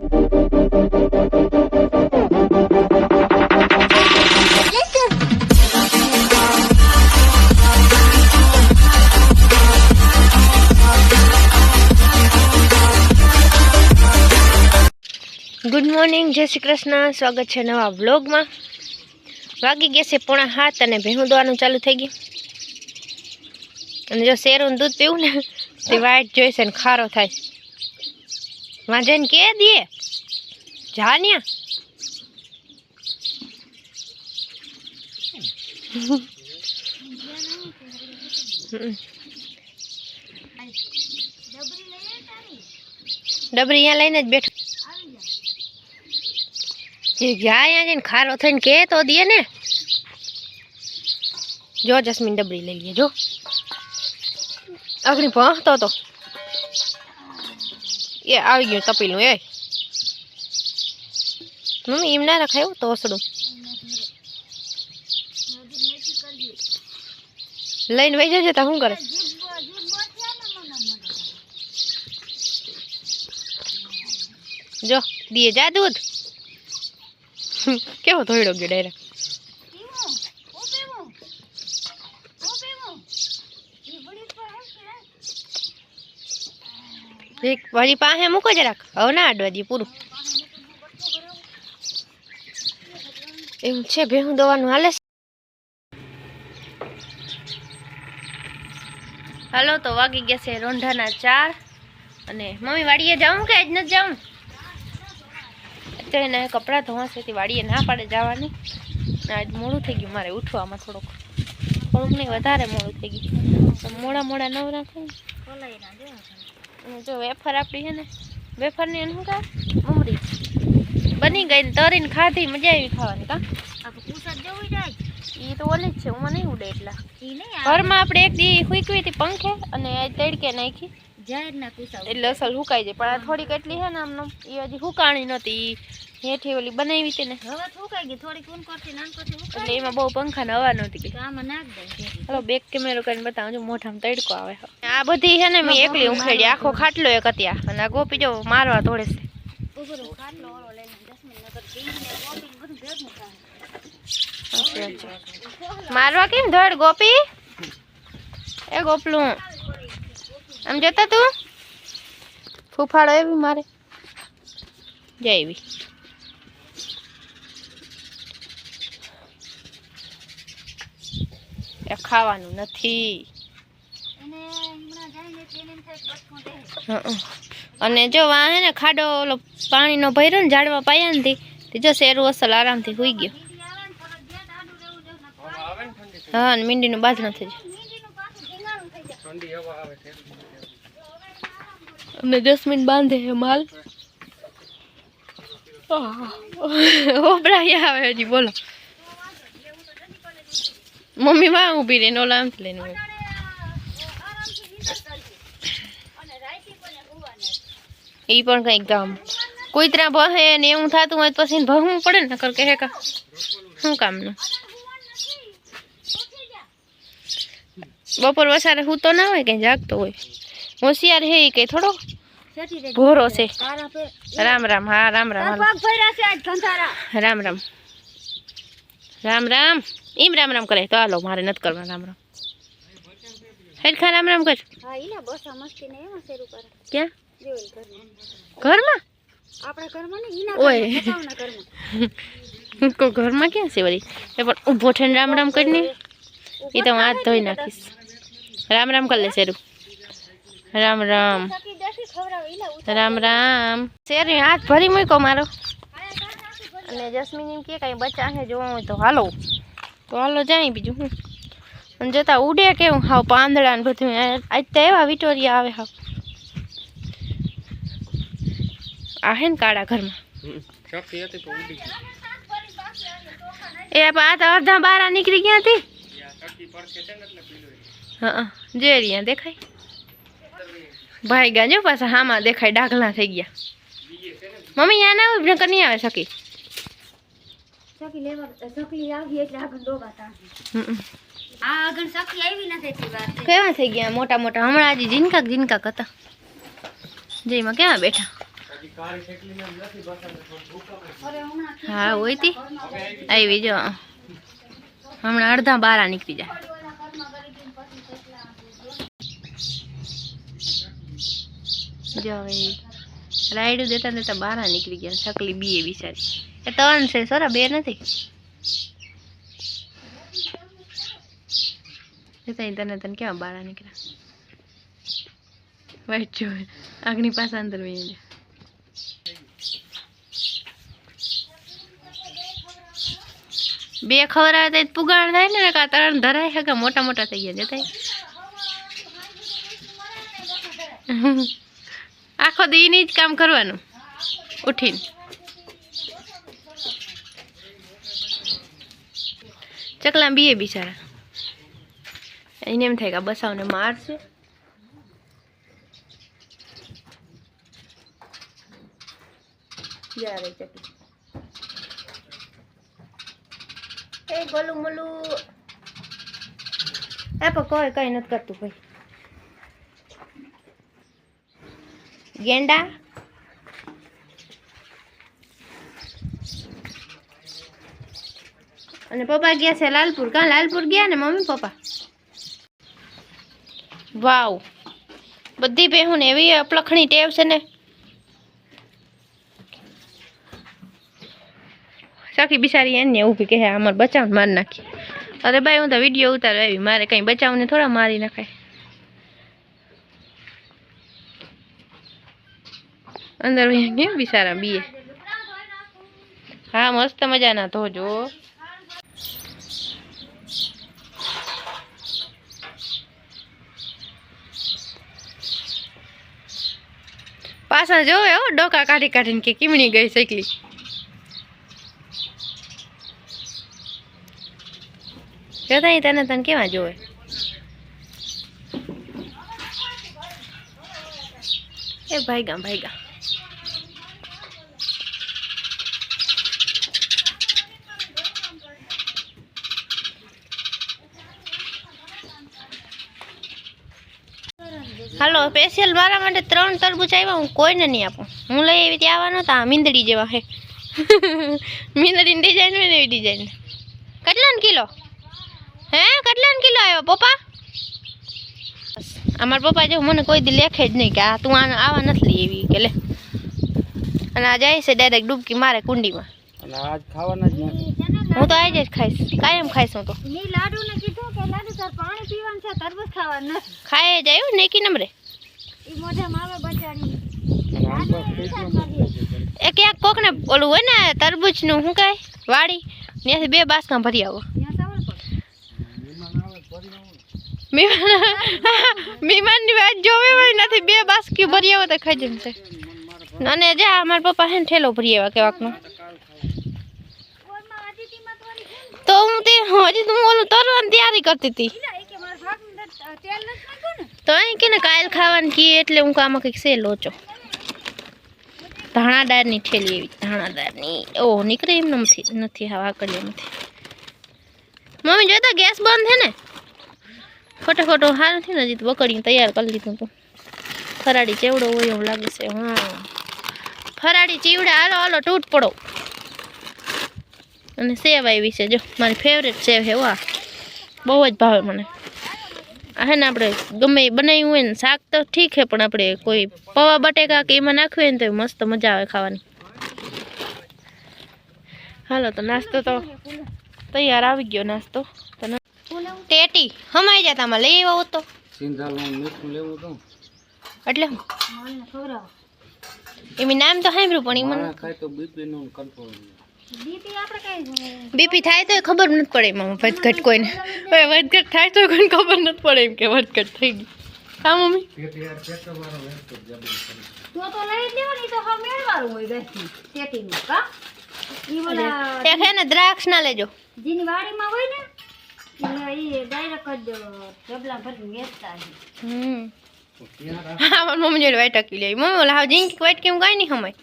Good morning જય શ્રી કૃષ્ણ. સ્વાગત છે નવા વ્લોગમાં. વાગી ગયા છે પોણા હાથ અને ભેહું દોવાનું ચાલુ થઈ ગયું. અને જો શેરું દૂધ પીવું ને, તે વાઈટ જોઈશે ને ખારો થાય. વાંધે ને કે દે. જા ન્યા. ડબરી અહીંયા લઈને જ બેઠો. જે જાય અહીંયા જઈને ખારો થઈને કે તો દે ને. જો જસ્મીન ડબરી લઈ લઈએ જો. અગ્નિ પહોંચતો તો. એ આવી ગયું તપેલું, એ. મમ્મી, એમ ના રખાયું તોસડું. લઈને વહી જજે તો, શું કરે? જો, દીએ જા દૂધ. કેવો ધોઈડો ગયો ડાયરેક્ટ. એક વળી પાસે મૂકો જરાક. હવે ના અડવા દી પૂરું. એવું છે ભેહું દવાનું હાલે હાલો, તો વાગી ગયા છે રોંઢાના ચાર. અને મમ્મી, વાડીએ જાઉં કે આજ નથી જાઉં? અત્યારે એના કપડાં ધોવાશે વાડીએ ના પાડે જવાની. આજ મોડું થઈ ગયું મારે ઉઠવામાં થોડુંક. થોડુંક નહીં, વધારે મોડું થઈ ગયું. મોડા મોડા નવ રાખું અને જો વેફર આપણી છે ને વેફરની એનું કહે? મમરી બની ગઈ ને તરીને ખાધી મજા આવી ખાવાની કા? એ તો ઓલી જ છે હું નહીં ઉડે એટલા. ઘરમાં આપણે એક દી હુકવી હતી પંખે અને તડકે નાખી. એટલે અસલ હુકાઈ જાય. પણ આ થોડીક એટલી છે ને આમનો એ હજી હુકાણી નહોતી. હેઠી ઓલી બનાવી હતી ને. એટલે એમાં બહુ પંખાને હવા નહોતી ગઈ હલો બેક કેમેરો કરીને બતાવું છું મોઢામાં તડકો આવે આ બધી છે ને મેં એકલી ઉખેડી આખો ખાટલો એક અત્યા અને આ ગોપી જો મારવા તોડે છે. મારવા કેમ ધોડ ગોપી? એ ગોપલું. આમ જતા તું? ફૂફાડો એવી મારે. જય એવી એ ખાવાનું નથી અને જો હે ને ખાડો ઓલો પાણીનો ભર્યો ને ઝાડવા પાયા નથી તે જો શેરું અસલ આરામથી હોઈ ગયો. હા ને મીંડીનું બાજણું થઈ જાય. અને દસ મિનિટ બાંધે હે માલ. ઓબરાઈ આવે હજી બોલો. મમ્મી માં ઊભી રહીને ઓલા આમથી લઈને ઊભી. એ પણ કંઈક કોઈ કુતરા ભહે ને એવું થતું હોય તો પછી ભહવું પડે ને નકર કહે કા શું કામનું? બપોર વસારે હું તો ના હોય કે જાગતો હોય. હોશિયાર હે કે થોડો? ભોરો છે. રામ રામ હા રામ રામ. રામ રામ. રામ રામ. એમ રામ રામ કરે. તો હાલો મારે નથી કરવા રામ રામ. હેડ ખા રામ રામ કર. ક્યાં? ઘરમાં. ઓય. કો ઘરમાં. ક્યાં છે વળી? એ પણ ઊભો થઈને રામ રામ કરીને? એ તો હું હાથ ધોઈ નાખીશ. રામ રામ કરી લે શેરું. રામ રામ. રામ રામ. શેરી હાથ ભરી મૂકો મારો. અને જસ્મીન એમ કે કઈ બચ્ચા છે જોવા હોય તો હાલો. તો હાલો જાય બીજું હું. અને જતા ઉડે કેવું હાવ પાંદડા ને બધું. આજ તો એવા વિટોરિયા આવે હાવ. આ હે ને કાળા ઘરમાં. એ આ તો અડધા બારા નીકળી ગયા હતી હા જે રહ્યા દેખાય. ભાઈ ગયા જો પાછા હામાં દેખાય ડાઘલા થઈ ગયા. મમ્મી ત્યાં ના આવે? નકર નહીં આવે કેવા થઈ ગયા મોટા મોટા? હમણાં હજી જીનકાક જીનકાક હતા જેમાં કેવા બેઠા? હા હોય તી. આવી જો. હમણાં અડધા બારા નીકળી જાય. જો હવે રાયડું દેતા દેતા બારા નીકળી ગયા. સકલી બી એ બિચારી એ ત્રણ છે સોરા બે નથી. તને તને કેવા બારા નીકળ્યા? વાઈટ જો, આગની પાસે અંદર વહી બે ખબર આવે તો પુગાણ થાય ને, કા ત્રણ ધરાય છે કે મોટા મોટા થઈ ગયા જતા આખો દીની જ કામ કરવાનું, ઉઠીને. ચકલા બીએ બિચારા. એને એમ થાય કે બસાવને મારશે. જ્યારે ચકલી? એ ગોલું મોલું. એ કઈ નથી કરતું ભાઈ. ગેંડા? અને પપ્પા ગયા છે લાલપુર. કાં લાલપુર ગયા ને મમ્મી, પપ્પા? વાવ. બધી બેહું ને એવી અપલખણી ટેવ છે ને. સખી બિચારી એને ઊભી કહે, અમારે બચાવ મારી નાખી. અરે ભાઈ, હું તો વીડિયો ઉતારવા આવી મારે કંઈ બચાવને થોડા મારી નખાય. અંદર વહી કેમ બિચારા, બીએ. હા, મસ્ત મજાના ધોજો પાછા જોવે હો, ડોકા કાઢી કાઢીને કે કીમણી ગઈ શકલી. જોતા તને તને કેવા જોવે? એ ભાઈગા ભાઈગા. હાલો સ્પેશિયલ મારા માટે ત્રણ તરબૂચ આવ્યા હું કોઈને નહીં આપું. હું લઈ એવી ત્યાં આવવાનો હતા મીંદડી જેવા હે મીંદડીની ડિઝાઇન હોય ને એવી ડિઝાઇન કેટલાને કિલો? હે કેટલા કિલો આવ્યો પપ્પા? અમારા પપ્પા જો મને કોઈ દી લેખે જ નહીં કે આ તું આને આવા નથી લઈ એવી કે લે. અને આ જાય છે ડાયરેક્ટ ડૂબકી મારે કુંડીમાં. અને આજ ખાવાના જ હું તો આજે જ ખાઈશ કાયમ ખાઈશ હું તો. લાડુ ને કીધું કે લાડુ તાર પાણી પીવાનું છે તરબૂચ ખાવાનું નથી. ખાઈ જાય નેકી નંબરે ઈ મોઢામાં આવે જતું. એ ક્યાંક કોકને ઓલું હોય ને તરબૂચનું શું કહે વાડી ત્યાંથી બે બાસકા ભરી આવો. મહેમાન ને. વાત જોવે હોય નથી બે બાસકી ભરી આવો તો ખાઈ જમશે અને જે અમારા પપ્પા હે ઠેલો ભરી આવ્યા કેવાકનો. તો? હું તે હજી તો હું ઓલું તરવાની તૈયારી કરતી હતી. તો અહીં કે ને કાયલ ખાવાની કી એટલે હું કામ કંઈક છે લોચો. ધાણાદારની થેલી એવી ધાણાદારની ઓ નીકળે એમ નથી નથી, હા નથી. મમ્મી જોતા ગેસ બંધ છે ને? ફટાફટ હાર નથી ને જીત બકડીને તૈયાર કરી લીધું હતું. ફરાળી ચેવડો હોય એવું લાગે છે, હા. ફરાળી ચીવડા, હાલો હાલો, તૂટ પડો. અને સેવ આવી છે, જો. મારી ફેવરેટ સેવ છે, વાહ. બહુ જ ભાવે મને. હે ને આપણે ગમે એ બનાવ્યું હોય ને શાક તો ઠીક છે પણ આપણે કોઈ પવા બટેકા કે એમાં નાખ્યું હોય ને તો મસ્ત મજા આવે ખાવાની. હાલો તો નાસ્તો તો તૈયાર આવી ગયો નાસ્તો. ટેટી હમાઈ જતા આમાં લઈ આવ્યો તો. એટલે. એમનું નામ તો સાંભળ્યું પણ એ મને બીપી થાય તો ખબર નથી પડે મમ્મી વધઘટ કોઈને. હવે વધઘટ થાય તો કોઈને ખબર નથી પડે એમ કે વધઘટ થઈ ગઈ. હા મમ્મી? એક હે? ને દ્રાક્ષ ના લેજો. જેની વાડીમાં હોય ને હા મમ્મી જોડે વાઈટ ટકી લે મમ્મી લાવ જીંક વાઈટ કેમ કઈ નહીં બસ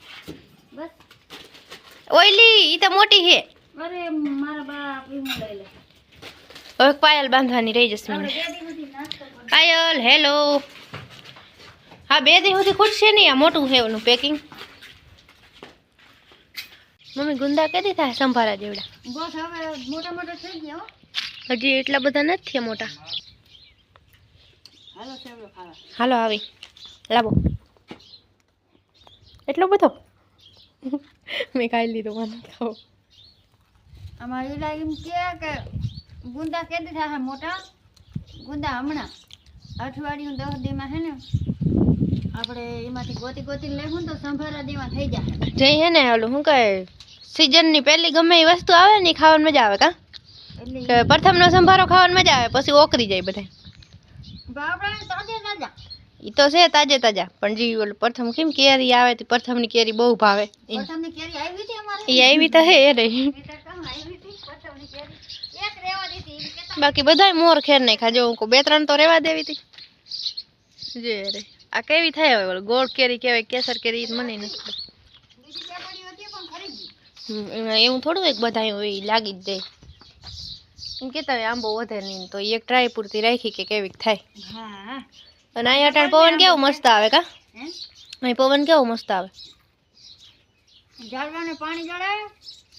ઓયલી ઈ તો મોટી છે. અરે મારા બાપ ઈ લઈ લે હવે પાયલ બાંધવાની રહી જશે મને. પાયલ હેલો. હા બે દી સુધી ખૂટશે નહીં આ મોટું છે એનું પેકિંગ મમ્મી ગુંદા કેદી થાય સંભારા જેવડા? બસ હવે મોટા મોટા થઈ ગયા હજી એટલા બધા નથી મોટા. હાલો સેવડો ખાવા. હાલો આવી. લાવો. એટલો બધો? મેં ખાઈ લીધું મને ખાવ અમારે ઈલા એમ કે કે ગુંદા કેદી થાય મોટા ગુંદા હમણાં અઠવાડિયું દસ દીમાં હે ને આપણે એમાંથી ગોતી ગોતી લેવું તો સંભારા દીમાં થઈ જાય જઈ હે ને ઓલું શું કહે સિઝનની પહેલી ગમે એ વસ્તુ આવે ને ખાવાની મજા આવે કા પ્રથમ નો પ્રથમનો સંભારો ખાવાની મજા આવે પછી ઓકરી જાય બધા બાપડા તાજે ના જા એ તો છે તાજે તાજા. પણ જે ઓલું પ્રથમ કેમ કેરી આવે તે પ્રથમની કેરી બહુ ભાવે. ઈ પ્રથમની કેરી આવી હતી અમારે? ઈ આવી તો હે રે. રહી એ તો કહું આવી હતી પ્રથમની કેરી એક રેવા દીધી બાકી બધાય મોર ખેર નહીં ખાજો હું બે ત્રણ તો રેવા દેવી હતી. જે રે. આ કેવી થાય હવે? ઓલ ગોળ કેરી કહેવાય કેસર કેરી ઈ મને નથી એવું થોડું એક બધા હોય લાગી જ જાય. એમ કેતા હોય આંબો વધે નહીં તો ઈ એક ટ્રાય પૂરતી રાખી કે કેવી થાય. હા. અને અહીંયા અટાણ પવન કેવો મસ્ત આવે કા? હે? અહીં પવન કેવો મસ્ત આવે? ઝાડવાને પાણી ચડાવે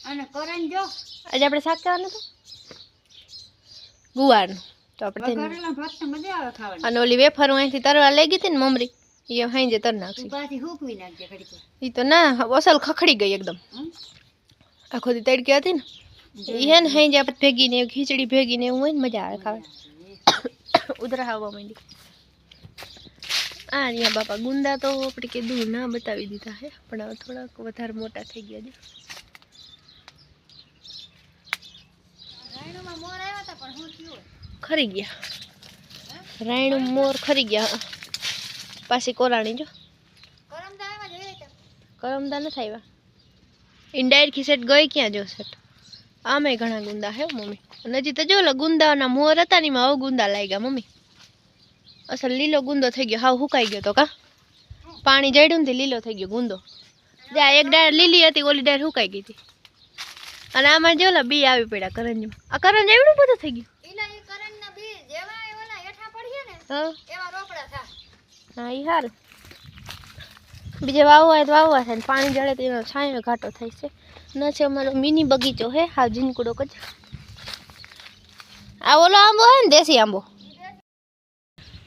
અને કરંટ જો. આજે આપણે શાક ખાવાનું હતું? ગુવારનું. તો આપણે તેને- વઘારેલા ભાત તો મજા આવે ખાવાની. અને ઓલી વેફર હું અહીંથી તરવા લઈ ગઈ હતી ને મમરી એ હાંજે તર તું નાખશે પાછી હૂકવી નાખજે ઘડીક વાર. એ તો ના અસલ ખખડી ગઈ એકદમ. હમ? આખો દી તડકી હતી ને એ હે ને હાંજે આપણે ભેગી ને ખીચડી ભેગી ને એવું હોય ને મજા આવે ખાવા ઉધરા આવવા માંડી. આ રહ્યા બાપા ગુંદા તો આપણે કીધું ના બતાવી દીધા હે પણ હવે થોડાક વધારે મોટા થઈ ગયા છે. ખરી ગયા. રાયણું મોર ખરી ગયા પાછી કોરાણી જો. કરમદા નથી આવ્યા. ઇન્ડાયર ખીસેટ ગઈ ક્યાં જો સેટ આમે ઘણા ગુંદા હે મમ્મી. અને હજી તો જો ગુંદાના મોર હતા ને એમાં હવે ગુંદા લાગ્યા મમ્મી. અસલ લીલો ગુંદો થઈ ગયો. હાવ હુકાઈ ગયો તો કા? પાણી જડ્યું ને લીલો થઈ ગયો ગુંદો. જે આ એક ડાયર લીલી હતી ઓલી ડાયર હુકાઈ ગઈ હતી. અને આમાં જો ઓલા બી આવી પડ્યા કરંજમાં. આ કરંજ એવડું બધું થઈ ગયું. હા. હા એ સારું બીજે વાવવા હોય તો વાવવા થાય ને પાણી જળે તો એનો છાંયો ઘાટો થાય છે. ન છે અમારો મિની બગીચો હે હાવ ઝીનકુડો કચ આ ઓલો આંબો હે ને દેશી આંબો?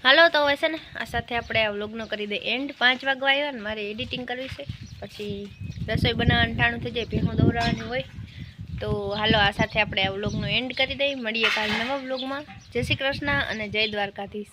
હાલો, તો હવે છે ને, આ સાથે આપણે આ વ્લોગનો કરી દે એન્ડ પાંચ વાગવા આવ્યા ને, મારે એડિટિંગ કરવી છે. પછી રસોઈ બનાવવાનું ઠાણું થઈ જાય ભેહું દોરાવાની હોય. તો હાલો, આ સાથે આપણે આ વ્લોગનો એન્ડ કરી દઈએ. મળીએ કાલ નવા વ્લોગમાં. જય શ્રી કૃષ્ણ અને જય દ્વારકાધીશ.